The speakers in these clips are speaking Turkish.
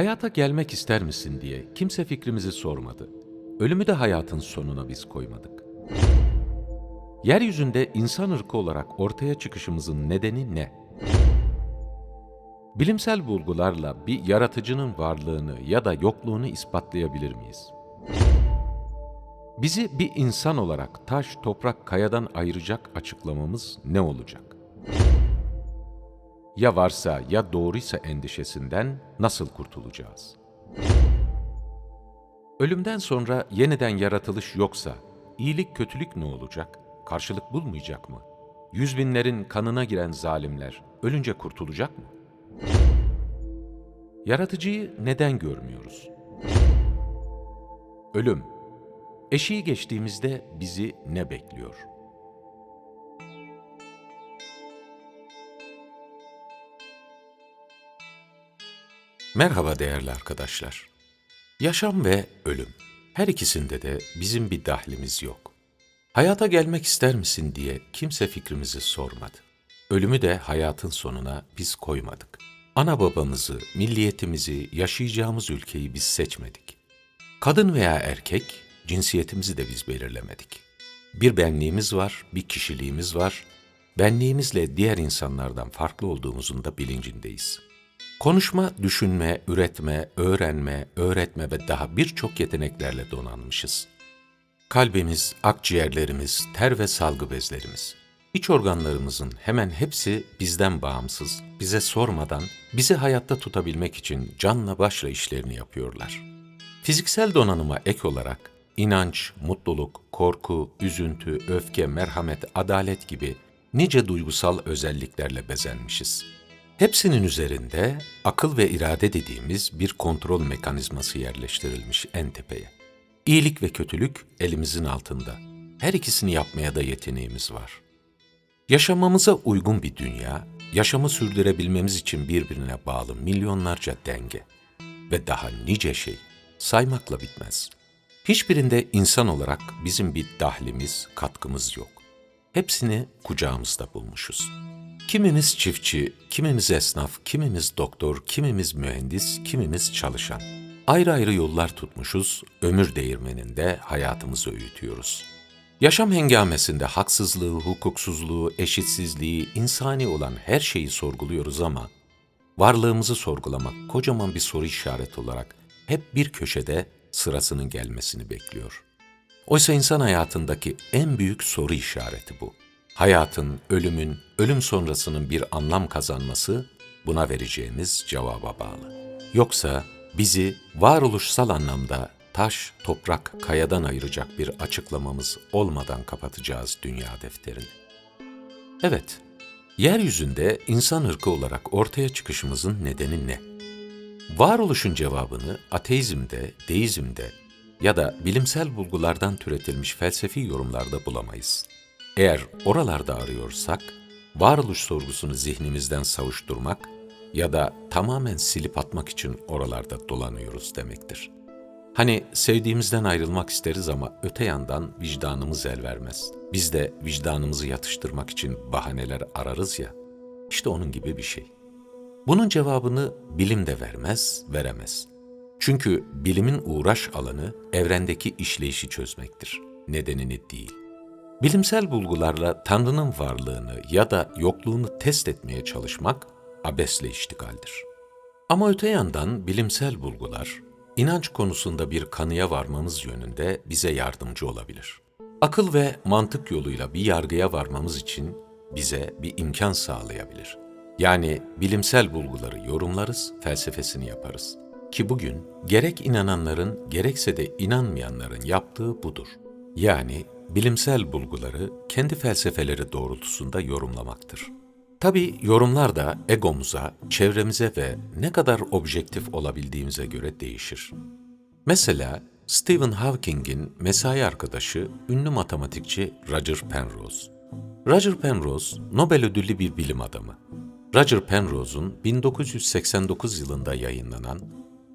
Hayata gelmek ister misin diye kimse fikrimizi sormadı. Ölümü de hayatın sonuna biz koymadık. Yeryüzünde insan ırkı olarak ortaya çıkışımızın nedeni ne? Bilimsel bulgularla bir yaratıcının varlığını ya da yokluğunu ispatlayabilir miyiz? Bizi bir insan olarak taş, toprak, kayadan ayıracak açıklamamız ne olacak? Ya varsa ya doğruysa endişesinden nasıl kurtulacağız? Ölümden sonra yeniden yaratılış yoksa iyilik kötülük ne olacak? Karşılık bulmayacak mı? Yüz binlerin kanına giren zalimler ölünce kurtulacak mı? Yaratıcıyı neden görmüyoruz? Ölüm. Eşiği geçtiğimizde bizi ne bekliyor? Merhaba değerli arkadaşlar. Yaşam ve ölüm. Her ikisinde de bizim bir dahlimiz yok. Hayata gelmek ister misin diye kimse fikrimizi sormadı. Ölümü de hayatın sonuna biz koymadık. Ana babamızı, milliyetimizi, yaşayacağımız ülkeyi biz seçmedik. Kadın veya erkek, cinsiyetimizi de biz belirlemedik. Bir benliğimiz var, bir kişiliğimiz var. Benliğimizle diğer insanlardan farklı olduğumuzun da bilincindeyiz. Konuşma, düşünme, üretme, öğrenme, öğretme ve daha birçok yeteneklerle donanmışız. Kalbimiz, akciğerlerimiz, ter ve salgı bezlerimiz. İç organlarımızın hemen hepsi bizden bağımsız, bize sormadan, bizi hayatta tutabilmek için canla başla işlerini yapıyorlar. Fiziksel donanıma ek olarak inanç, mutluluk, korku, üzüntü, öfke, merhamet, adalet gibi nice duygusal özelliklerle bezenmişiz. Hepsinin üzerinde akıl ve irade dediğimiz bir kontrol mekanizması yerleştirilmiş en tepeye. İyilik ve kötülük elimizin altında. Her ikisini yapmaya da yeteneğimiz var. Yaşamamıza uygun bir dünya, yaşamı sürdürebilmemiz için birbirine bağlı milyonlarca denge ve daha nice şey saymakla bitmez. Hiçbirinde insan olarak bizim bir dahlimiz, katkımız yok. Hepsini kucağımızda bulmuşuz. Kimimiz çiftçi, kimimiz esnaf, kimimiz doktor, kimimiz mühendis, kimimiz çalışan. Ayrı ayrı yollar tutmuşuz, ömür değirmeninde hayatımızı öğütüyoruz. Yaşam hengamesinde haksızlığı, hukuksuzluğu, eşitsizliği, insani olan her şeyi sorguluyoruz ama varlığımızı sorgulamak kocaman bir soru işareti olarak hep bir köşede sırasının gelmesini bekliyor. Oysa insan hayatındaki en büyük soru işareti bu. Hayatın, ölümün, ölüm sonrasının bir anlam kazanması buna vereceğimiz cevaba bağlı. Yoksa bizi varoluşsal anlamda taş, toprak, kayadan ayıracak bir açıklamamız olmadan kapatacağız dünya defterini. Evet, yeryüzünde insan ırkı olarak ortaya çıkışımızın nedeni ne? Varoluşun cevabını ateizmde, deizmde ya da bilimsel bulgulardan türetilmiş felsefi yorumlarda bulamayız. Eğer oralarda arıyorsak, varoluş sorgusunu zihnimizden savuşturmak ya da tamamen silip atmak için oralarda dolanıyoruz demektir. Hani sevdiğimizden ayrılmak isteriz ama öte yandan vicdanımız el vermez. Biz de vicdanımızı yatıştırmak için bahaneler ararız ya, işte onun gibi bir şey. Bunun cevabını bilim de vermez, veremez. Çünkü bilimin uğraş alanı evrendeki işleyişi çözmektir, nedenini değil. Bilimsel bulgularla Tanrı'nın varlığını ya da yokluğunu test etmeye çalışmak abesle iştigaldir. Ama öte yandan bilimsel bulgular, inanç konusunda bir kanıya varmamız yönünde bize yardımcı olabilir. Akıl ve mantık yoluyla bir yargıya varmamız için bize bir imkan sağlayabilir. Yani bilimsel bulguları yorumlarız, felsefesini yaparız. Ki bugün gerek inananların gerekse de inanmayanların yaptığı budur. Yani bilimsel bulguları kendi felsefeleri doğrultusunda yorumlamaktır. Tabi yorumlar da egomuza, çevremize ve ne kadar objektif olabildiğimize göre değişir. Mesela Stephen Hawking'in mesai arkadaşı ünlü matematikçi Roger Penrose. Roger Penrose Nobel ödüllü bir bilim adamı. Roger Penrose'un 1989 yılında yayınlanan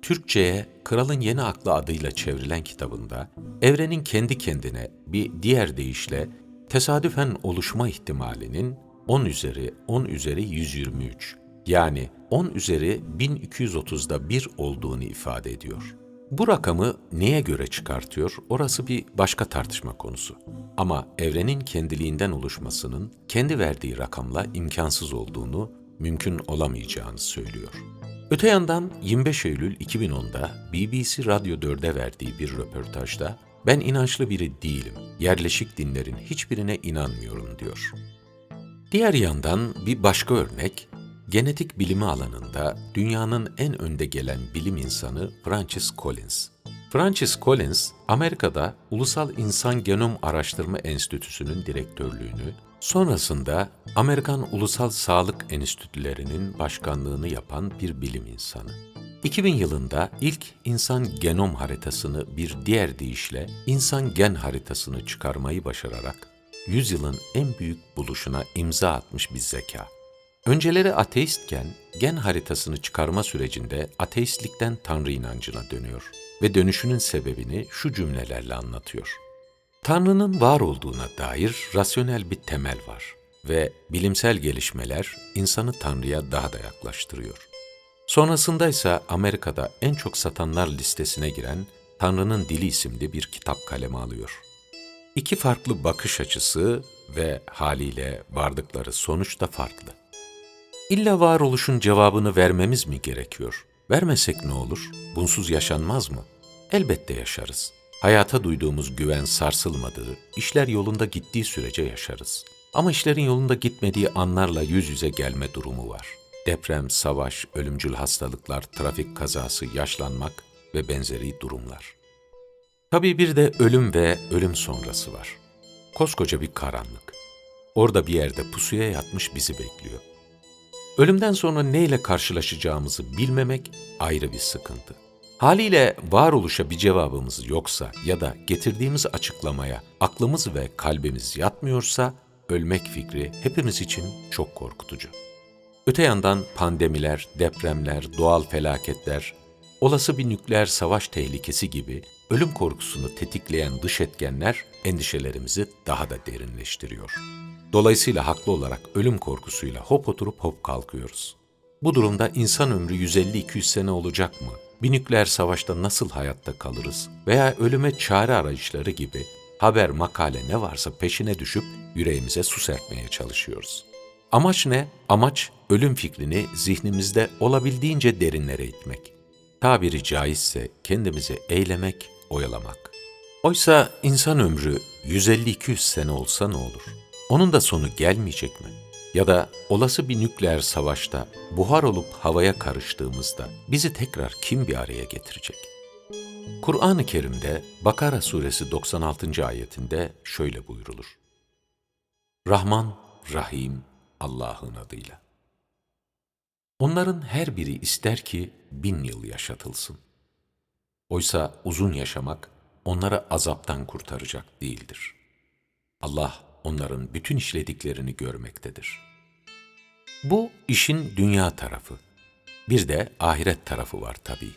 Türkçe'ye Kralın Yeni Aklı adıyla çevrilen kitabında evrenin kendi kendine bir diğer deyişle tesadüfen oluşma ihtimalinin 10 üzeri 10 üzeri 123 Yani 10 üzeri 1230'da 1 olduğunu ifade ediyor. Bu rakamı neye göre çıkartıyor? Orası bir başka tartışma konusu. Ama evrenin kendiliğinden oluşmasının kendi verdiği rakamla imkansız olduğunu, mümkün olamayacağını söylüyor. Öte yandan 25 Eylül 2010'da BBC Radyo 4'e verdiği bir röportajda ben inançlı biri değilim, yerleşik dinlerin hiçbirine inanmıyorum diyor. Diğer yandan bir başka örnek, genetik bilimi alanında dünyanın en önde gelen bilim insanı Francis Collins. Francis Collins, Amerika'da Ulusal İnsan Genom Araştırma Enstitüsü'nün direktörlüğünü, sonrasında Amerikan Ulusal Sağlık Enstitülerinin başkanlığını yapan bir bilim insanı. 2000 yılında ilk insan genom haritasını bir diğer deyişle insan gen haritasını çıkarmayı başararak yüzyılın en büyük buluşuna imza atmış bir zeka. Önceleri ateistken gen haritasını çıkarma sürecinde ateistlikten Tanrı inancına dönüyor ve dönüşünün sebebini şu cümlelerle anlatıyor. Tanrı'nın var olduğuna dair rasyonel bir temel var ve bilimsel gelişmeler insanı Tanrı'ya daha da yaklaştırıyor. Sonrasında ise Amerika'da en çok satanlar listesine giren Tanrı'nın Dili isimli bir kitap kaleme alıyor. İki farklı bakış açısı ve haliyle vardıkları sonuç da farklı. İlla varoluşun cevabını vermemiz mi gerekiyor? Vermesek ne olur? Bunsuz yaşanmaz mı? Elbette yaşarız. Hayata duyduğumuz güven sarsılmadığı, işler yolunda gittiği sürece yaşarız. Ama işlerin yolunda gitmediği anlarla yüz yüze gelme durumu var. Deprem, savaş, ölümcül hastalıklar, trafik kazası, yaşlanmak ve benzeri durumlar. Tabii bir de ölüm ve ölüm sonrası var. Koskoca bir karanlık. Orada bir yerde pusuya yatmış bizi bekliyor. Ölümden sonra neyle karşılaşacağımızı bilmemek ayrı bir sıkıntı. Haliyle varoluşa bir cevabımız yoksa ya da getirdiğimiz açıklamaya aklımız ve kalbimiz yatmıyorsa ölmek fikri hepimiz için çok korkutucu. Öte yandan pandemiler, depremler, doğal felaketler, olası bir nükleer savaş tehlikesi gibi ölüm korkusunu tetikleyen dış etkenler endişelerimizi daha da derinleştiriyor. Dolayısıyla haklı olarak ölüm korkusuyla hop oturup hop kalkıyoruz. Bu durumda insan ömrü 150-200 sene olacak mı? Bir nükleer savaşta nasıl hayatta kalırız? Veya ölüme çare arayışları gibi haber, makale ne varsa peşine düşüp yüreğimize su serpmeye çalışıyoruz. Amaç ne? Amaç ölüm fikrini zihnimizde olabildiğince derinlere itmek. Tabiri caizse kendimizi eylemek, oyalamak. Oysa insan ömrü 150-200 sene olsa ne olur? Onun da sonu gelmeyecek mi? Ya da olası bir nükleer savaşta buhar olup havaya karıştığımızda bizi tekrar kim bir araya getirecek? Kur'an-ı Kerim'de Bakara suresi 96. ayetinde şöyle buyurulur. Rahman, Rahim Allah'ın adıyla. Onların her biri ister ki bin yıl yaşatılsın. Oysa uzun yaşamak onları azaptan kurtaracak değildir. Allah onların bütün işlediklerini görmektedir. Bu işin dünya tarafı. Bir de ahiret tarafı var tabii.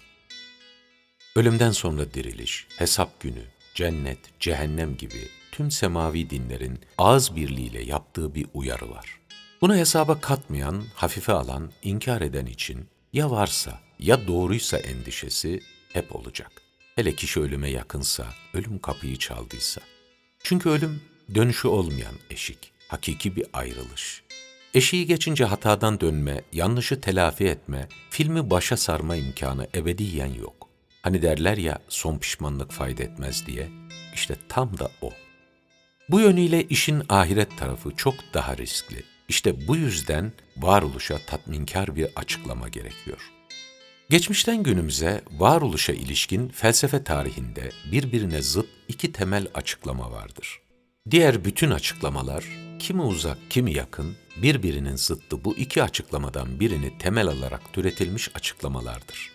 Ölümden sonra diriliş, hesap günü, cennet, cehennem gibi tüm semavi dinlerin ağız birliğiyle yaptığı bir uyarı var. Bunu hesaba katmayan, hafife alan, inkar eden için ya varsa ya doğruysa endişesi hep olacak. Hele kişi ölüme yakınsa, ölüm kapıyı çaldıysa. Çünkü ölüm dönüşü olmayan eşik, hakiki bir ayrılış. Eşiği geçince hatadan dönme, yanlışı telafi etme, filmi başa sarma imkanı ebediyen yok. Hani derler ya son pişmanlık fayda etmez diye, işte tam da o. Bu yönüyle işin ahiret tarafı çok daha riskli. İşte bu yüzden varoluşa tatminkar bir açıklama gerekiyor. Geçmişten günümüze varoluşa ilişkin felsefe tarihinde birbirine zıt iki temel açıklama vardır. Diğer bütün açıklamalar, kimi uzak kimi yakın, birbirinin zıttı bu iki açıklamadan birini temel alarak türetilmiş açıklamalardır.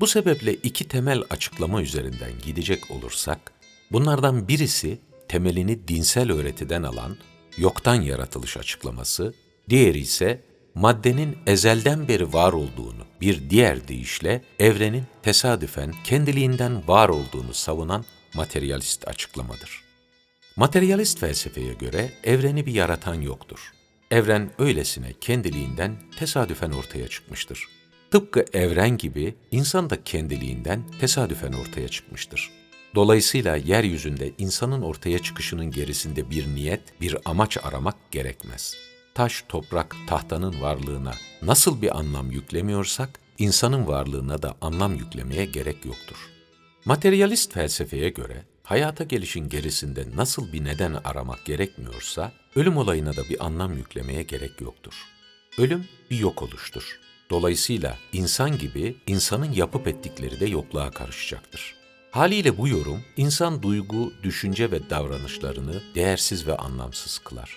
Bu sebeple iki temel açıklama üzerinden gidecek olursak, bunlardan birisi temelini dinsel öğretiden alan yoktan yaratılış açıklaması, diğeri ise maddenin ezelden beri var olduğunu, bir diğer deyişle evrenin tesadüfen kendiliğinden var olduğunu savunan materyalist açıklamadır. Materyalist felsefeye göre evreni bir yaratan yoktur. evren öylesine kendiliğinden tesadüfen ortaya çıkmıştır. Tıpkı evren gibi insan da kendiliğinden tesadüfen ortaya çıkmıştır. Dolayısıyla yeryüzünde insanın ortaya çıkışının gerisinde bir niyet, bir amaç aramak gerekmez. Taş, toprak, tahtanın varlığına nasıl bir anlam yüklemiyorsak, insanın varlığına da anlam yüklemeye gerek yoktur. Materyalist felsefeye göre hayata gelişin gerisinde nasıl bir neden aramak gerekmiyorsa, ölüm olayına da bir anlam yüklemeye gerek yoktur. Ölüm bir yok oluştur. Dolayısıyla insan gibi insanın yapıp ettikleri de yokluğa karışacaktır. Haliyle bu yorum insan duygu, düşünce ve davranışlarını değersiz ve anlamsız kılar.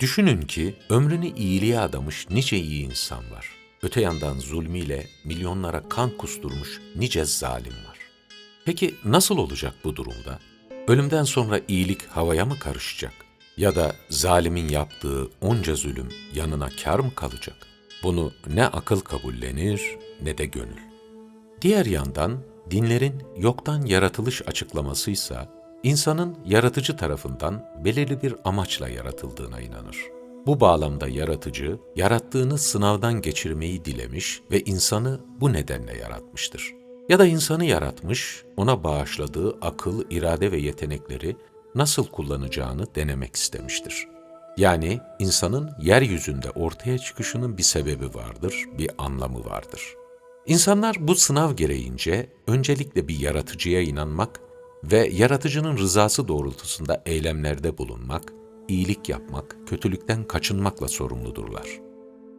Düşünün ki ömrünü iyiliğe adamış nice iyi insan var. Öte yandan zulmiyle milyonlara kan kusturmuş nice zalim var. Peki nasıl olacak bu durumda? Ölümden sonra iyilik havaya mı karışacak? Ya da zalimin yaptığı onca zulüm yanına kar mı kalacak? Bunu ne akıl kabullenir ne de gönül. Diğer yandan dinlerin yoktan yaratılış açıklamasıysa insanın yaratıcı tarafından belirli bir amaçla yaratıldığına inanır. Bu bağlamda yaratıcı, yarattığını sınavdan geçirmeyi dilemiş ve insanı bu nedenle yaratmıştır. Ya da insanı yaratmış, ona bağışladığı akıl, irade ve yetenekleri nasıl kullanacağını denemek istemiştir. Yani insanın yeryüzünde ortaya çıkışının bir sebebi vardır, bir anlamı vardır. İnsanlar bu sınav gereğince öncelikle bir yaratıcıya inanmak ve yaratıcının rızası doğrultusunda eylemlerde bulunmak, iyilik yapmak, kötülükten kaçınmakla sorumludurlar.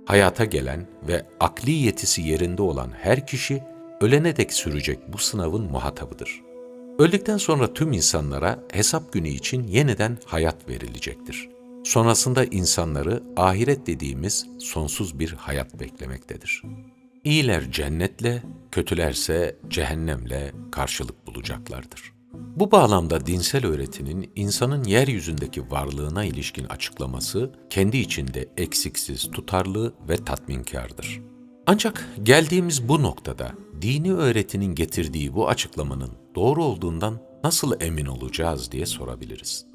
Hayata gelen ve akli yetisi yerinde olan her kişi ölene dek sürecek bu sınavın muhatabıdır. Öldükten sonra tüm insanlara hesap günü için yeniden hayat verilecektir. Sonrasında insanları ahiret dediğimiz sonsuz bir hayat beklemektedir. İyiler cennetle, kötülerse cehennemle karşılık bulacaklardır. Bu bağlamda dinsel öğretinin insanın yeryüzündeki varlığına ilişkin açıklaması kendi içinde eksiksiz, tutarlı ve tatminkardır. Ancak geldiğimiz bu noktada dini öğretinin getirdiği bu açıklamanın doğru olduğundan nasıl emin olacağız diye sorabiliriz.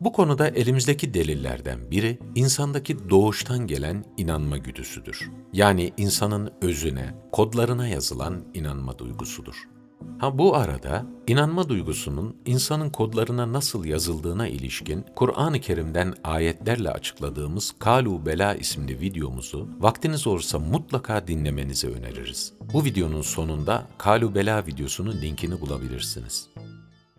Bu konuda elimizdeki delillerden biri insandaki doğuştan gelen inanma güdüsüdür. Yani insanın özüne, kodlarına yazılan inanma duygusudur. Ha bu arada inanma duygusunun insanın kodlarına nasıl yazıldığına ilişkin Kur'an-ı Kerim'den ayetlerle açıkladığımız Kalu Bela isimli videomuzu vaktiniz olursa mutlaka dinlemenizi öneririz. Bu videonun sonunda Kalu Bela videosunun linkini bulabilirsiniz.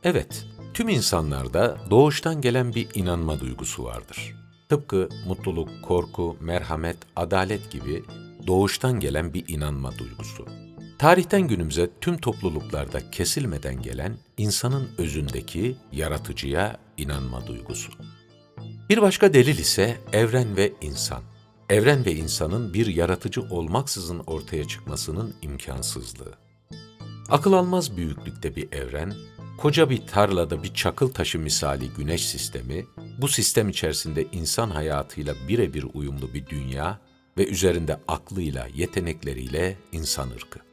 Evet, tüm insanlarda doğuştan gelen bir inanma duygusu vardır. Tıpkı mutluluk, korku, merhamet, adalet gibi doğuştan gelen bir inanma duygusu. Tarihten günümüze tüm topluluklarda kesilmeden gelen insanın özündeki yaratıcıya inanma duygusu. Bir başka delil ise evren ve insan. Evren ve insanın bir yaratıcı olmaksızın ortaya çıkmasının imkansızlığı. Akıl almaz büyüklükte bir evren, koca bir tarlada bir çakıl taşı misali güneş sistemi, bu sistem içerisinde insan hayatıyla birebir uyumlu bir dünya ve üzerinde aklıyla, yetenekleriyle insan ırkı.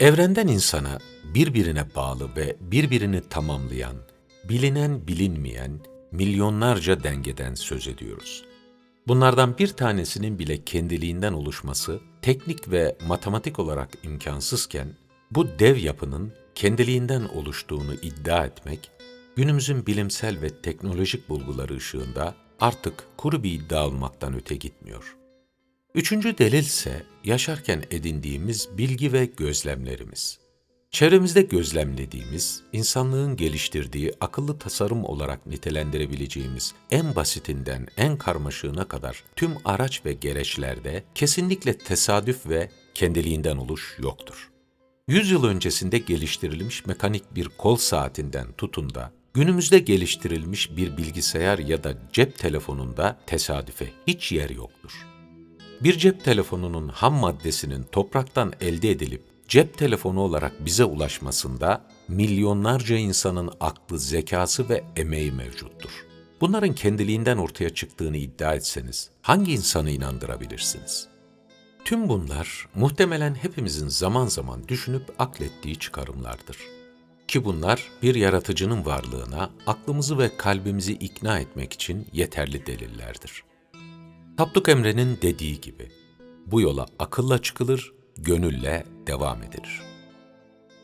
Evrenden insana birbirine bağlı ve birbirini tamamlayan, bilinen bilinmeyen milyonlarca dengeden söz ediyoruz. Bunlardan bir tanesinin bile kendiliğinden oluşması teknik ve matematik olarak imkansızken bu dev yapının kendiliğinden oluştuğunu iddia etmek günümüzün bilimsel ve teknolojik bulguları ışığında artık kuru bir iddia olmaktan öte gitmiyor. Üçüncü delil ise yaşarken edindiğimiz bilgi ve gözlemlerimiz. Çevremizde gözlemlediğimiz, insanlığın geliştirdiği akıllı tasarım olarak nitelendirebileceğimiz en basitinden en karmaşığına kadar tüm araç ve gereçlerde kesinlikle tesadüf ve kendiliğinden oluş yoktur. Yüz yıl öncesinde geliştirilmiş mekanik bir kol saatinden tutun da günümüzde geliştirilmiş bir bilgisayar ya da cep telefonunda tesadüfe hiç yer yoktur. Bir cep telefonunun ham maddesinin topraktan elde edilip cep telefonu olarak bize ulaşmasında milyonlarca insanın aklı, zekası ve emeği mevcuttur. Bunların kendiliğinden ortaya çıktığını iddia etseniz hangi insanı inandırabilirsiniz? Tüm bunlar muhtemelen hepimizin zaman zaman düşünüp aklettiği çıkarımlardır. Ki bunlar bir yaratıcının varlığına aklımızı ve kalbimizi ikna etmek için yeterli delillerdir. Tapduk Emre'nin dediği gibi, bu yola akılla çıkılır, gönülle devam edilir.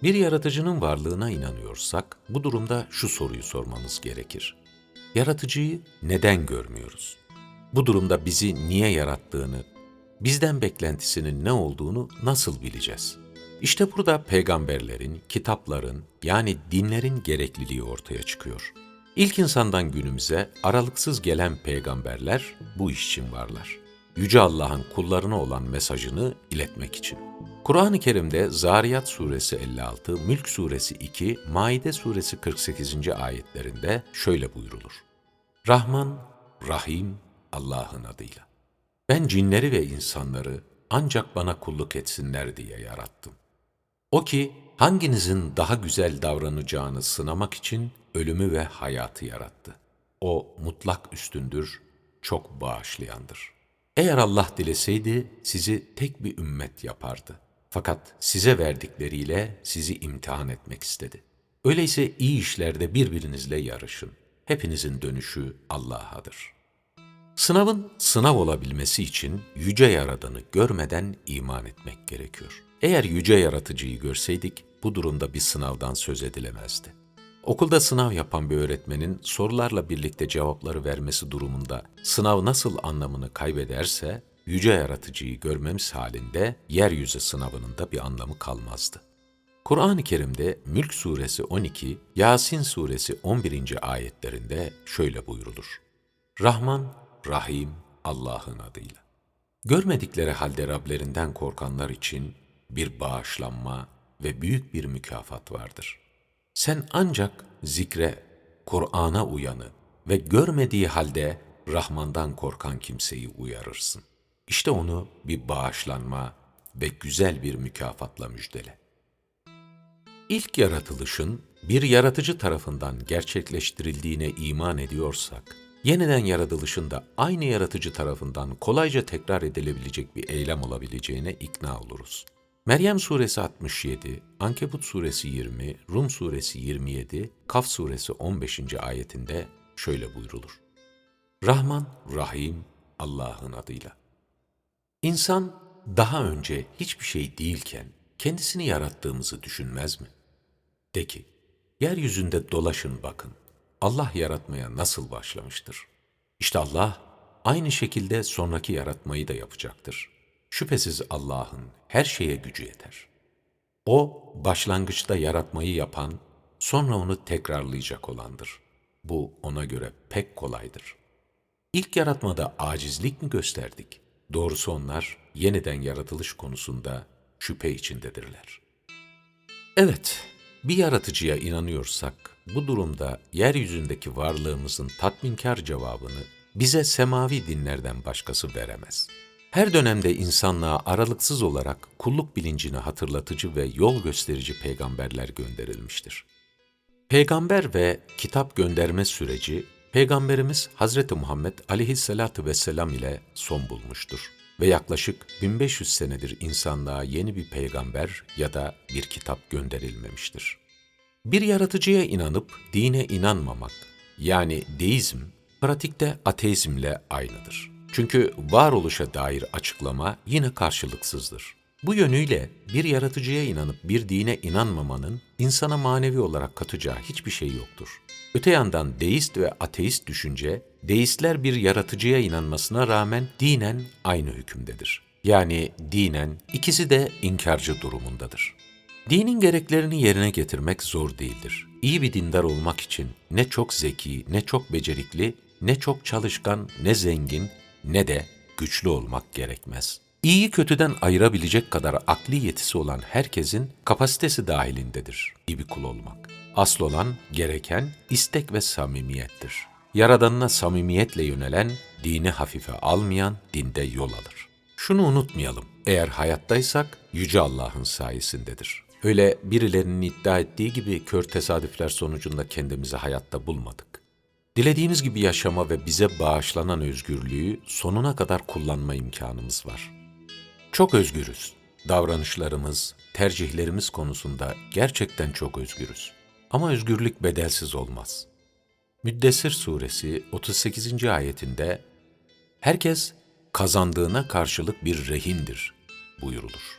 Bir yaratıcının varlığına inanıyorsak, bu durumda şu soruyu sormamız gerekir. Yaratıcıyı neden görmüyoruz? Bu durumda bizi niye yarattığını, bizden beklentisinin ne olduğunu nasıl bileceğiz? İşte burada peygamberlerin, kitapların yani dinlerin gerekliliği ortaya çıkıyor. İlk insandan günümüze aralıksız gelen peygamberler bu iş için varlar. Yüce Allah'ın kullarına olan mesajını iletmek için. Kur'an-ı Kerim'de Zariyat suresi 56, Mülk suresi 2, Maide suresi 48. ayetlerinde şöyle buyrulur. Rahman, Rahim Allah'ın adıyla. Ben cinleri ve insanları ancak bana kulluk etsinler diye yarattım. O ki hanginizin daha güzel davranacağını sınamak için ölümü ve hayatı yarattı. O mutlak üstündür, çok bağışlayandır. Eğer Allah dileseydi sizi tek bir ümmet yapardı. Fakat size verdikleriyle sizi imtihan etmek istedi. Öyleyse iyi işlerde birbirinizle yarışın. Hepinizin dönüşü Allah'adır. Sınavın sınav olabilmesi için yüce yaradanı görmeden iman etmek gerekiyor. Eğer yüce yaratıcıyı görseydik bu durumda bir sınavdan söz edilemezdi. Okulda sınav yapan bir öğretmenin sorularla birlikte cevapları vermesi durumunda sınav nasıl anlamını kaybederse, yüce yaratıcıyı görmemiz halinde yeryüzü sınavının da bir anlamı kalmazdı. Kur'an-ı Kerim'de Mülk Suresi 12, Yasin Suresi 11. ayetlerinde şöyle buyrulur. Rahman, Rahim Allah'ın adıyla. Görmedikleri halde Rablerinden korkanlar için bir bağışlanma ve büyük bir mükafat vardır. Sen ancak zikre, Kur'an'a uyanı ve görmediği halde Rahman'dan korkan kimseyi uyarırsın. İşte onu bir bağışlanma ve güzel bir mükafatla müjdele. İlk yaratılışın bir yaratıcı tarafından gerçekleştirildiğine iman ediyorsak, yeniden yaratılışın da aynı yaratıcı tarafından kolayca tekrar edilebilecek bir eylem olabileceğine ikna oluruz. Meryem suresi 67, Ankebut suresi 20, Rum suresi 27, Kaf suresi 15. ayetinde şöyle buyrulur. Rahman, Rahim Allah'ın adıyla. İnsan daha önce hiçbir şey değilken kendisini yarattığımızı düşünmez mi? De ki, yeryüzünde dolaşın bakın. Allah yaratmaya nasıl başlamıştır? İşte Allah aynı şekilde sonraki yaratmayı da yapacaktır. Şüphesiz Allah'ın her şeye gücü yeter. O, başlangıçta yaratmayı yapan, sonra onu tekrarlayacak olandır. Bu ona göre pek kolaydır. İlk yaratmada acizlik mi gösterdik? Doğrusu onlar yeniden yaratılış konusunda şüphe içindedirler. Evet, bir yaratıcıya inanıyorsak, bu durumda yeryüzündeki varlığımızın tatminkar cevabını bize semavi dinlerden başkası veremez. Her dönemde insanlığa aralıksız olarak kulluk bilincini hatırlatıcı ve yol gösterici peygamberler gönderilmiştir. Peygamber ve kitap gönderme süreci Peygamberimiz Hazreti Muhammed aleyhissalatu vesselam ile son bulmuştur ve yaklaşık 1500 senedir insanlığa yeni bir peygamber ya da bir kitap gönderilmemiştir. Bir yaratıcıya inanıp dine inanmamak yani deizm pratikte ateizmle aynıdır. Çünkü varoluşa dair açıklama yine karşılıksızdır. Bu yönüyle bir yaratıcıya inanıp bir dine inanmamanın insana manevi olarak katacağı hiçbir şey yoktur. Öte yandan deist ve ateist düşünce, deistler bir yaratıcıya inanmasına rağmen dinen aynı hükümdedir. Yani dinen ikisi de inkarcı durumundadır. Dinin gereklerini yerine getirmek zor değildir. İyi bir dindar olmak için ne çok zeki, ne çok becerikli, ne çok çalışkan, ne zengin, ne de güçlü olmak gerekmez. İyiyi kötüden ayırabilecek kadar akli yetisi olan herkesin kapasitesi dahilindedir iyi bir kul olmak. Asıl olan, gereken istek ve samimiyettir. Yaradanına samimiyetle yönelen, dini hafife almayan dinde yol alır. Şunu unutmayalım, eğer hayattaysak Yüce Allah'ın sayesindedir. Öyle birilerinin iddia ettiği gibi kör tesadüfler sonucunda kendimizi hayatta bulmadık. Dilediğimiz gibi yaşama ve bize bağışlanan özgürlüğü sonuna kadar kullanma imkanımız var. Çok özgürüz. Davranışlarımız, tercihlerimiz konusunda gerçekten çok özgürüz. Ama özgürlük bedelsiz olmaz. Müddessir suresi 38. ayetinde herkes kazandığına karşılık bir rehindir buyurulur.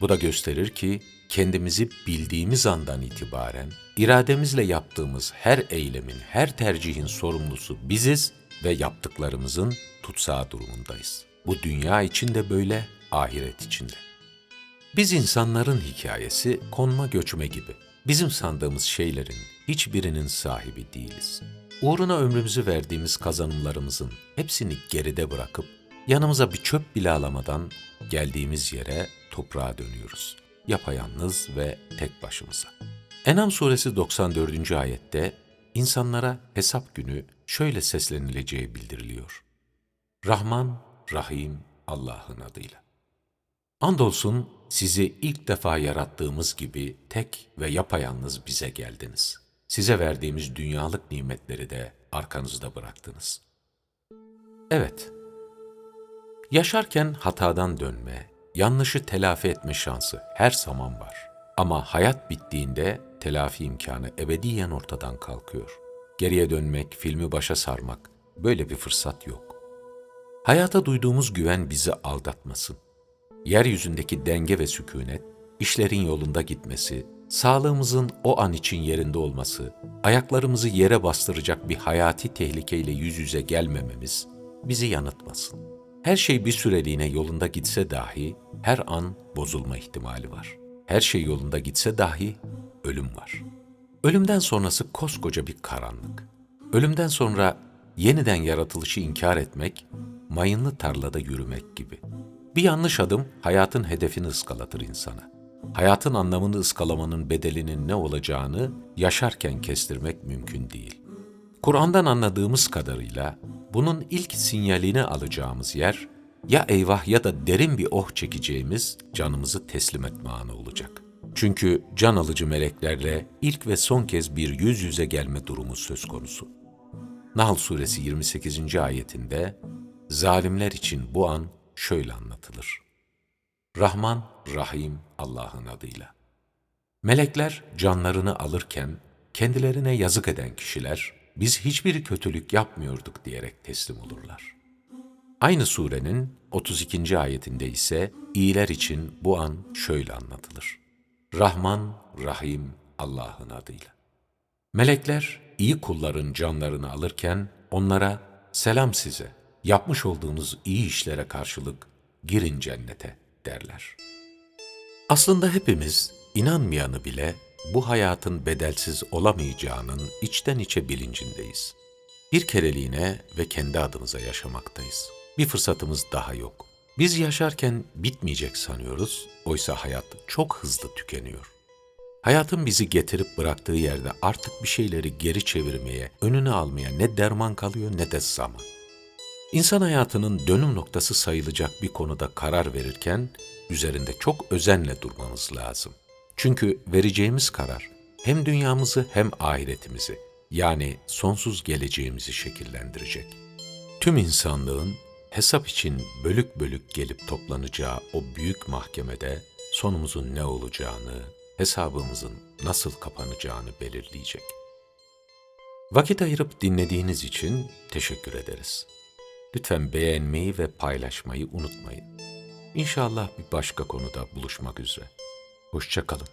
Bu da gösterir ki kendimizi bildiğimiz andan itibaren irademizle yaptığımız her eylemin, her tercihin sorumlusu biziz ve yaptıklarımızın tutsağı durumundayız. Bu dünya için de böyle, ahiret için de. Biz insanların hikayesi konma göçme gibi. Bizim sandığımız şeylerin hiçbirinin sahibi değiliz. Uğruna ömrümüzü verdiğimiz kazanımlarımızın hepsini geride bırakıp yanımıza bir çöp bile alamadan geldiğimiz yere toprağa dönüyoruz. Yapayalnız ve tek başımıza. Enam suresi 94. ayette insanlara hesap günü şöyle seslenileceği bildiriliyor. Rahman, Rahim Allah'ın adıyla. Andolsun sizi ilk defa yarattığımız gibi tek ve yapayalnız bize geldiniz. Size verdiğimiz dünyalık nimetleri de arkanızda bıraktınız. Evet, yaşarken hatadan dönme, yanlışı telafi etme şansı her zaman var. Ama hayat bittiğinde telafi imkanı ebediyen ortadan kalkıyor. Geriye dönmek, filmi başa sarmak, böyle bir fırsat yok. Hayata duyduğumuz güven bizi aldatmasın. Yeryüzündeki denge ve sükunet, işlerin yolunda gitmesi, sağlığımızın o an için yerinde olması, ayaklarımızı yere bastıracak bir hayati tehlikeyle yüz yüze gelmememiz bizi yanıltmasın. Her şey bir süreliğine yolunda gitse dahi her an bozulma ihtimali var. Her şey yolunda gitse dahi ölüm var. Ölümden sonrası koskoca bir karanlık. Ölümden sonra yeniden yaratılışı inkar etmek, mayınlı tarlada yürümek gibi. Bir yanlış adım hayatın hedefini ıskalatır insana. Hayatın anlamını ıskalamanın bedelinin ne olacağını yaşarken kestirmek mümkün değil. Kur'an'dan anladığımız kadarıyla bunun ilk sinyalini alacağımız yer ya eyvah ya da derin bir oh çekeceğimiz canımızı teslim etme anı olacak. Çünkü can alıcı meleklerle ilk ve son kez bir yüz yüze gelme durumu söz konusu. Nahl suresi 28. ayetinde zalimler için bu an şöyle anlatılır. Rahman, Rahim Allah'ın adıyla. Melekler canlarını alırken kendilerine yazık eden kişiler biz hiçbir kötülük yapmıyorduk diyerek teslim olurlar. Aynı surenin 32. ayetinde ise iyiler için bu an şöyle anlatılır. Rahman, Rahim Allah'ın adıyla. Melekler iyi kulların canlarını alırken onlara selam size, yapmış olduğunuz iyi işlere karşılık girin cennete derler. Aslında hepimiz inanmayanı bile bu hayatın bedelsiz olamayacağının içten içe bilincindeyiz. Bir kereliğine ve kendi adımıza yaşamaktayız. Bir fırsatımız daha yok. Biz yaşarken bitmeyecek sanıyoruz, oysa hayat çok hızlı tükeniyor. Hayatın bizi getirip bıraktığı yerde artık bir şeyleri geri çevirmeye, önünü almaya ne derman kalıyor ne de zaman. İnsan hayatının dönüm noktası sayılacak bir konuda karar verirken üzerinde çok özenle durmamız lazım. Çünkü vereceğimiz karar hem dünyamızı hem ahiretimizi yani sonsuz geleceğimizi şekillendirecek. Tüm insanlığın hesap için bölük bölük gelip toplanacağı o büyük mahkemede sonumuzun ne olacağını, hesabımızın nasıl kapanacağını belirleyecek. Vakit ayırıp dinlediğiniz için teşekkür ederiz. Lütfen beğenmeyi ve paylaşmayı unutmayın. İnşallah bir başka konuda buluşmak üzere. Hoşçakalın.